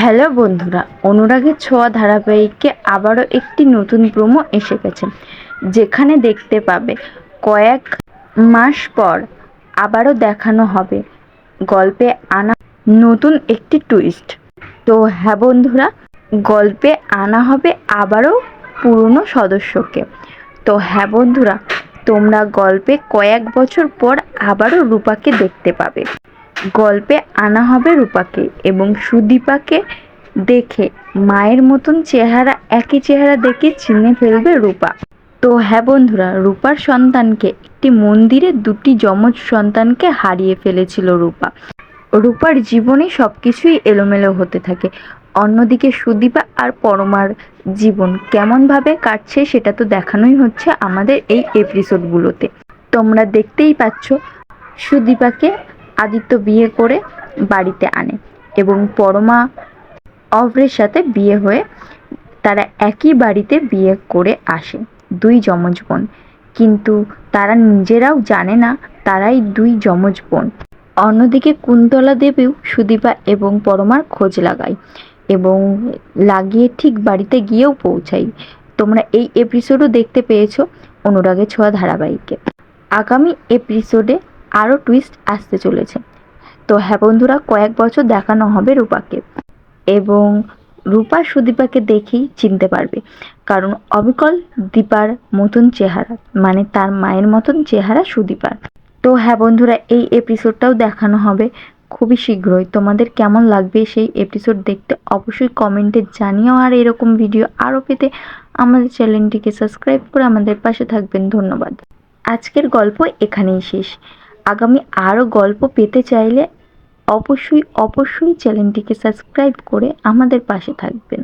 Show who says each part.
Speaker 1: Hello বন্ধুরা, অনুরাগের ছোঁয়া ধারাবাহিককে আবারও একটি নতুন প্রোমো এসে গেছে, যেখানে দেখতে পাবে কয়েক মাস পর আবারও দেখানো হবে গল্পে আনা নতুন একটি টুইস্ট তো হ্যাঁ বন্ধুরা, গল্পে আনা হবে আবারও পুরনো সদস্যকে। তো হ্যাঁ বন্ধুরা, তোমরা গল্পে কয়েক বছর পর আবারও রূপাকে দেখতে পাবে। গল্পে আনা হবে রূপাকে এবং সুদীপাকে দেখে মায়ের মতন চেহারা, একই চেহারা দেখে চিনে ফেলবে রূপা। তো হ্যাঁ বন্ধুরা, রূপার সন্তানকে একটি মন্দিরে দুটি যমজ সন্তানকে হারিয়ে ফেলেছিল রূপা। রূপার জীবনে সব কিছুই এলোমেলো হতে থাকে। অন্যদিকে সুদীপা আর পরমার জীবন কেমনভাবে কাটছে সেটা তো দেখানোই হচ্ছে আমাদের এই এপিসোডগুলোতে তোমরা দেখতেই পাচ্ছ সুদীপাকে আদিত্য বিয়ে করে বাড়িতে আনে এবং পরমা অভ্রের সাথে বিয়ে হয়ে তারা একই বাড়িতে বিয়ে করে আসে, দুই যমজ বোন। কিন্তু তারা নিজেরাও জানে না তারাই দুই যমজ বোন। অন্যদিকে কুন্তলা দেবীও সুদীপা এবং পরমার খোঁজ লাগায় এবং লাগিয়ে ঠিক বাড়িতে গিয়েও পৌঁছাই তোমরা এই এপিসোডও দেখতে পেয়েছ অনুরাগের ছোঁয়া ধারাবাহিকে। আগামী এপিসোডে আরও টুইস্ট আসতে চলেছে। তো হ্যাঁ বন্ধুরা, কয়েক বছর দেখানো হবে রূপাকে এবং রূপা সুদীপাকে দেখেই চিনতে পারবে। কারণ অবিকল দীপার মতন চেহারা মানে তার মায়ের মতন চেহারা সুদীপার। তো হ্যাঁ বন্ধুরা, এই এপিসোডটাও দেখানো হবে খুবই শীঘ্রই। তোমাদের কেমন লাগবে সেই এপিসোড দেখতে অবশ্যই কমেন্টে জানিও। আর এরকম ভিডিও আরও পেতে আমাদের চ্যানেলটিকে সাবস্ক্রাইব করে আমাদের পাশে থাকবেন। ধন্যবাদ। আজকের গল্প এখানেই শেষ। আগামী আরও গল্প পেতে চাইলে অবশ্যই অবশ্যই চ্যানেলটিকে সাবস্ক্রাইব করে আমাদের পাশে থাকবেন।